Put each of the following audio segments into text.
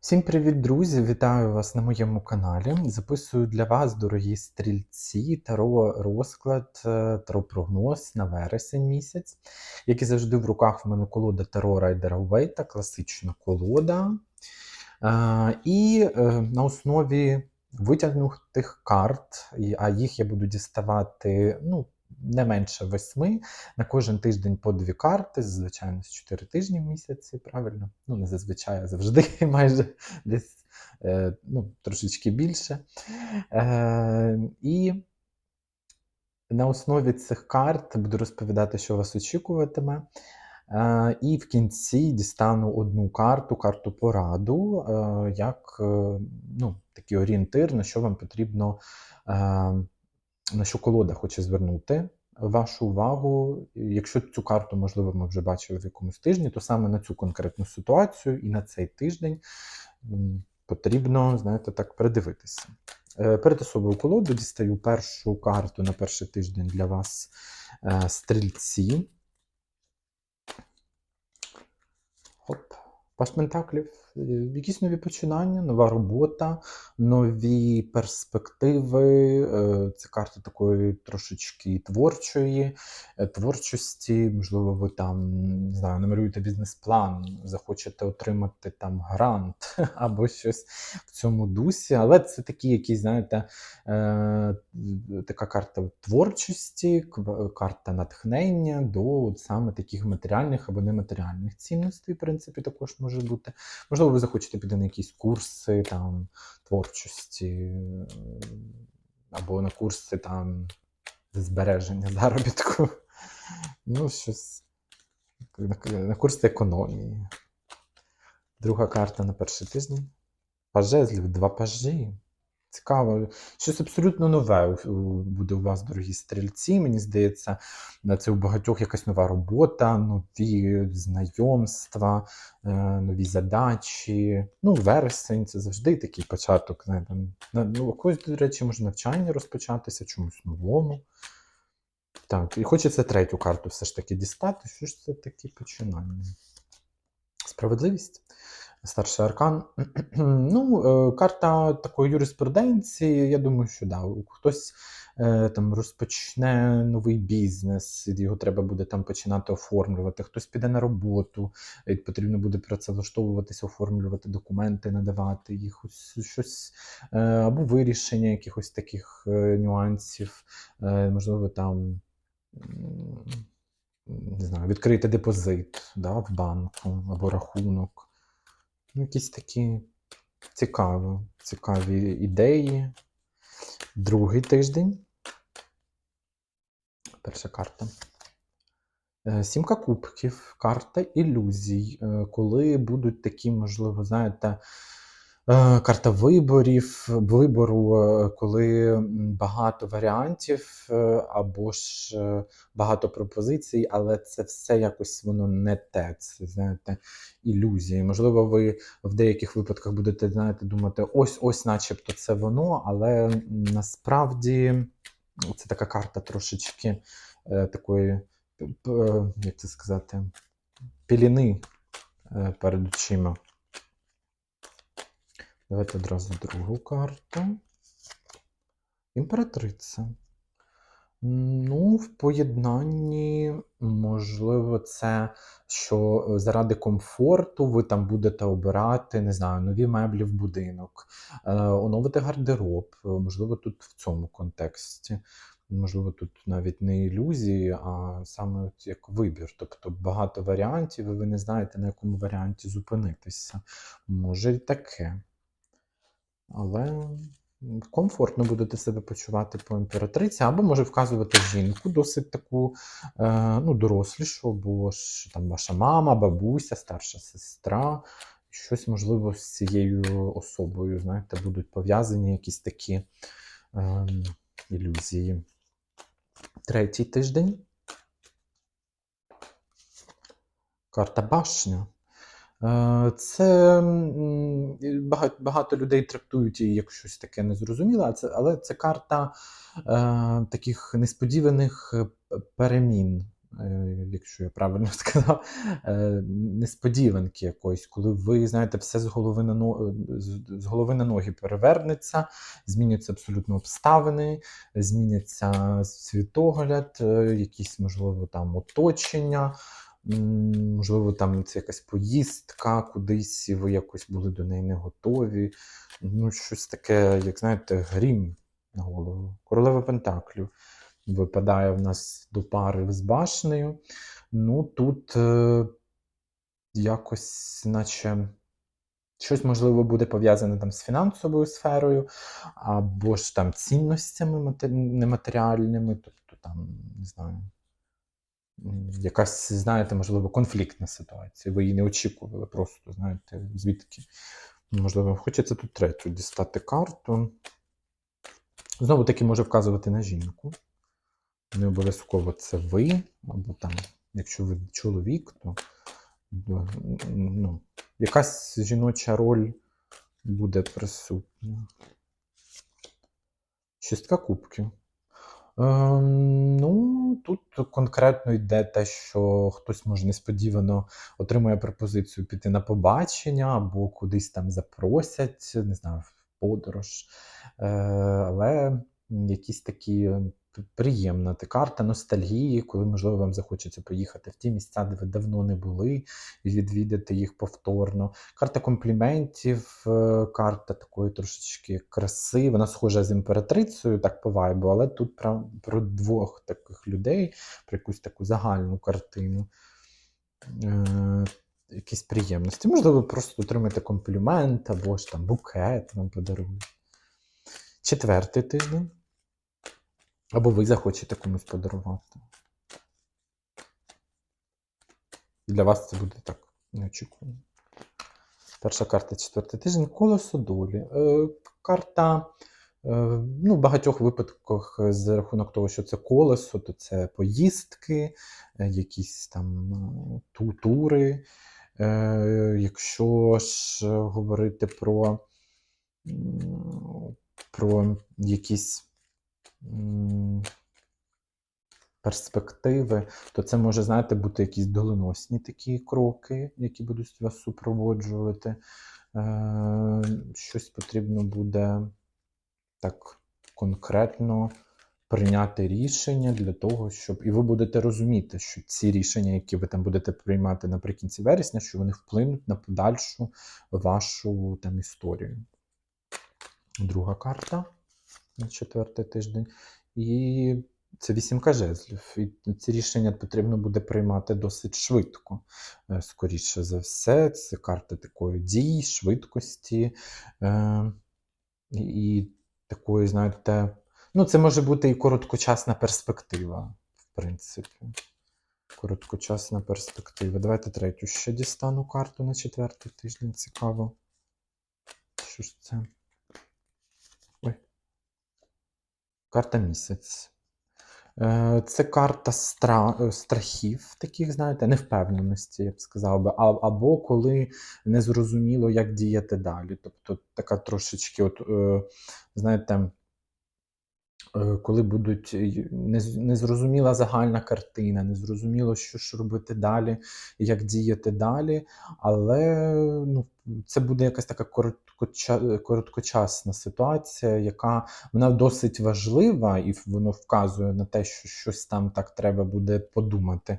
Всім привіт, друзі! Вітаю вас на моєму каналі. Записую для вас, дорогі стрільці, таро розклад, е, таро прогноз на вересень місяць. Як і завжди, в руках в мене колода Таро Райдера Вейта, класична колода. Е, І е, на основі витягнутих карт, а їх я буду діставати ну, не менше восьми. На кожен тиждень по дві карти, звичайно, з 4 тижні в місяці, правильно? Ну, не зазвичай, а завжди майже десь е, ну, трошечки більше. Е, і на основі цих карт буду розповідати, що вас очікуватиме. Е, і в кінці дістану одну карту, карту пораду, е, як е, ну, такий орієнтир, на що вам потрібно, на що колода хоче звернути вашу увагу. Якщо цю карту, можливо, ми вже бачили в якомусь тижні, то саме на цю конкретну ситуацію і на цей тиждень потрібно, знаєте, так, передивитися. Е, Перед особою колоду дістаю першу карту на перший тиждень для вас е, стрільці. Хоп. Паш Пентаклів. Е, Якісь нові починання, нова робота, нові перспективи. Е, Це карта такої трошечки творчої е, творчості. Можливо, ви там не знаю, намалюєте бізнес-план, захочете отримати там грант або щось в цьому дусі. Але це такі, якісь, знаєте, така карта творчості, карта натхнення до саме таких матеріальних або нематеріальних цінностей, в принципі, також може бути. Можливо, ви захочете піти на якісь курси там, творчості, або на курси там, збереження заробітку. Ну, щось на курси економії. Друга карта на перший тиждень. Пажезлів, два пажі. Цікаво. Щось абсолютно нове буде у вас, дорогі стрільці. Мені здається, це у багатьох якась нова робота, нові знайомства, е, нові задачі. Ну, вересень це завжди такий початок. Ну, когось, до речі, може навчання розпочатися, чомусь новому. Так, і хочеться третю карту все ж таки дістати. Що ж це таке починання? Справедливість. Старший аркан. ну, е, карта такої юриспруденції, я думаю, що да, хтось е, там розпочне новий бізнес, його треба буде там починати оформлювати, хтось піде на роботу, і потрібно буде працевлаштовуватися, оформлювати документи, надавати їх, ось щось, е, або вирішення якихось таких нюансів, можливо, там. Не знаю, відкрити депозит да, в банку або рахунок. Ну, якісь такі цікаві, цікаві ідеї. Другий тиждень. Перша карта. Е, Сімка кубків, карта ілюзій. Е, Коли будуть такі, можливо, знаєте, карта виборів, вибору, е, коли багато варіантів, е, або ж е, багато пропозицій, але це все якось воно не те. Це, знаєте, ілюзії. Можливо, ви в деяких випадках будете, знаєте, думати, ось, ось, начебто, це воно, але насправді це така карта трошечки е, такої, як це сказати, піліни е, перед очима. Давайте одразу другу карту. Імператриця. Ну, в поєднанні, можливо, це, що заради комфорту ви там будете обирати, не знаю, нові меблі в будинок, е, оновити гардероб. Можливо, тут в цьому контексті. Можливо, тут навіть не ілюзії, а саме от як вибір. Тобто багато варіантів, і ви не знаєте, на якому варіанті зупинитися. Може і таке. Але комфортно будете себе почувати по імператриці, або може вказувати жінку досить таку е, ну, дорослішу, або ж там ваша мама, бабуся, старша сестра. Щось, можливо, з цією особою, знаєте, будуть пов'язані якісь такі е, ілюзії. Третій тиждень. Карта башня. Е, Це багато, людей трактують її як щось таке незрозуміле, але це карта е, таких несподіваних е, перемін. якщо я правильно сказав, несподіванки якоїсь, коли ви знаєте, все з голови на но- з- голови на ноги перевернеться, зміняться абсолютно обставини, зміняться світогляд, якісь, можливо, там оточення. Можливо, там це якась поїздка кудись, і ви якось були до неї не готові. Ну, щось таке, як знаєте, грім на голову. Королева Пентаклів випадає в нас до пари з башнею. Ну, тут е, якось, наче. Щось, можливо, буде пов'язане там з фінансовою сферою, або ж там цінностями нематеріальними, тобто там, не знаю, якась, знаєте, можливо, конфліктна ситуація. Ви її не очікували, просто, знаєте, звідки. Можливо, хочеться тут третю дістати карту. Знову таки може вказувати на жінку. Не обов'язково це ви, або там, якщо ви чоловік, то ну, якась жіноча роль буде присутня. Шістка кубків. Ем, ну, тут конкретно йде те, що хтось може несподівано отримує пропозицію піти на побачення або кудись там запросять, не знаю, в подорож. Е, але якісь такі приємна та карта ностальгії, коли, можливо, вам захочеться поїхати в ті місця, де ви давно не були, і відвідати їх повторно. Карта компліментів, е, карта такої трошечки краси. Вона схожа з імператрицею, так по вайбу, але тут про, про двох таких людей, про якусь таку загальну картину. Е, якісь приємності. Можливо, просто отримаєте комплімент або ж там букет вам подарують. Четвертий тиждень. Або ви захочете комусь подарувати. І для вас це буде так неочікувано. Перша карта четвертий тиждень колесо долі. Е, карта е, ну, в багатьох випадках е, за рахунок того, що це колесо, то це поїздки, е, якісь там е, ту- тури. Е, якщо ж говорити про, про якісь перспективи, то це може, знаєте, бути якісь доленосні такі кроки, які будуть вас супроводжувати. Е, щось потрібно буде так конкретно прийняти рішення для того, щоб. І ви будете розуміти, що ці рішення, які ви там будете приймати наприкінці вересня, що вони вплинуть на подальшу вашу там історію. Друга карта четвертий тиждень. І це вісімка жезлів. І ці рішення потрібно буде приймати досить швидко. Е, Скоріше за все, це карта такої дії, швидкості е, і такої, знаєте, ну, це може бути і короткочасна перспектива, в принципі. Короткочасна перспектива. Давайте третю ще дістану карту на четвертий тиждень. Цікаво. Що ж це? Карта місяць. Е, Це карта стра... е, страхів, таких, знаєте, невпевненості, я б сказав би, або коли незрозуміло, як діяти далі. Тобто така трошечки, от, е, знаєте, коли будуть незрозуміла загальна картина, незрозуміло, що ж робити далі, як діяти далі, але ну, це буде якась така короткочасна ситуація, яка вона досить важлива, і воно вказує на те, що щось там так треба буде подумати.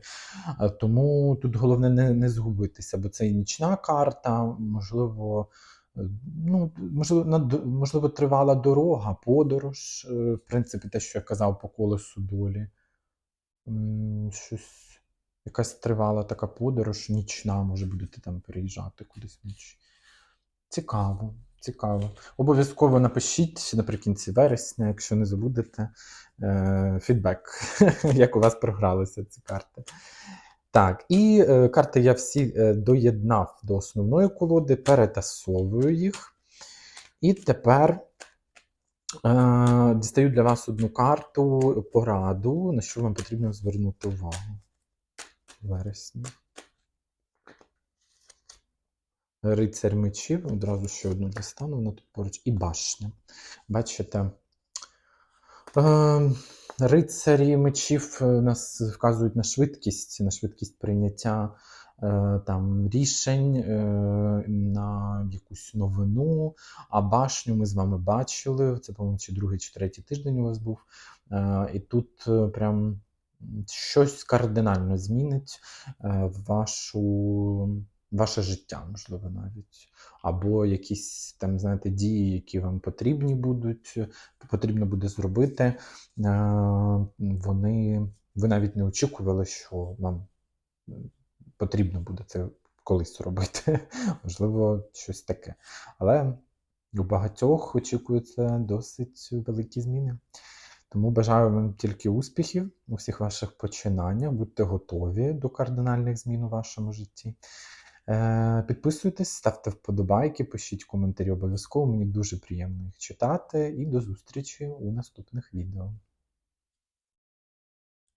Тому тут головне не, не згубитися, бо це і нічна карта, можливо. Ну, можливо, можливо, тривала дорога, подорож, е, в принципі, те, що я казав по колесу долі. Щось, якась тривала така подорож, нічна, може будете там переїжджати кудись вночі. Цікаво, цікаво. Обов'язково напишіть наприкінці вересня, якщо не забудете, е, фідбек, як у вас програлися ці карти. Так, і е, карти я всі е, доєднав до основної колоди, перетасовую їх. І тепер е, дістаю для вас одну карту пораду, на що вам потрібно звернути увагу в вересні. Рицарь мечів, одразу ще одну дістану, вона тут поруч, і башня. Бачите, Рицарі мечів е, нас вказують на швидкість, на швидкість прийняття е, там, рішень, е, на якусь новину. А башню ми з вами бачили. Це, по-моєму, чи другий, чи третій тиждень у вас був. Е, І тут е, прям щось кардинально змінить е, вашу, ваше життя, можливо, навіть. Або якісь там, знаєте, дії, які вам потрібні будуть, потрібно буде зробити. Е, Вони ви навіть не очікували, що вам потрібно буде це колись робити. Можливо, щось таке. Але у багатьох очікуються досить великі зміни. Тому бажаю вам тільки успіхів у всіх ваших починаннях. Будьте готові до кардинальних змін у вашому житті. Е, Підписуйтесь, ставте вподобайки, пишіть коментарі обов'язково. Мені дуже приємно їх читати. І до зустрічі у наступних відео.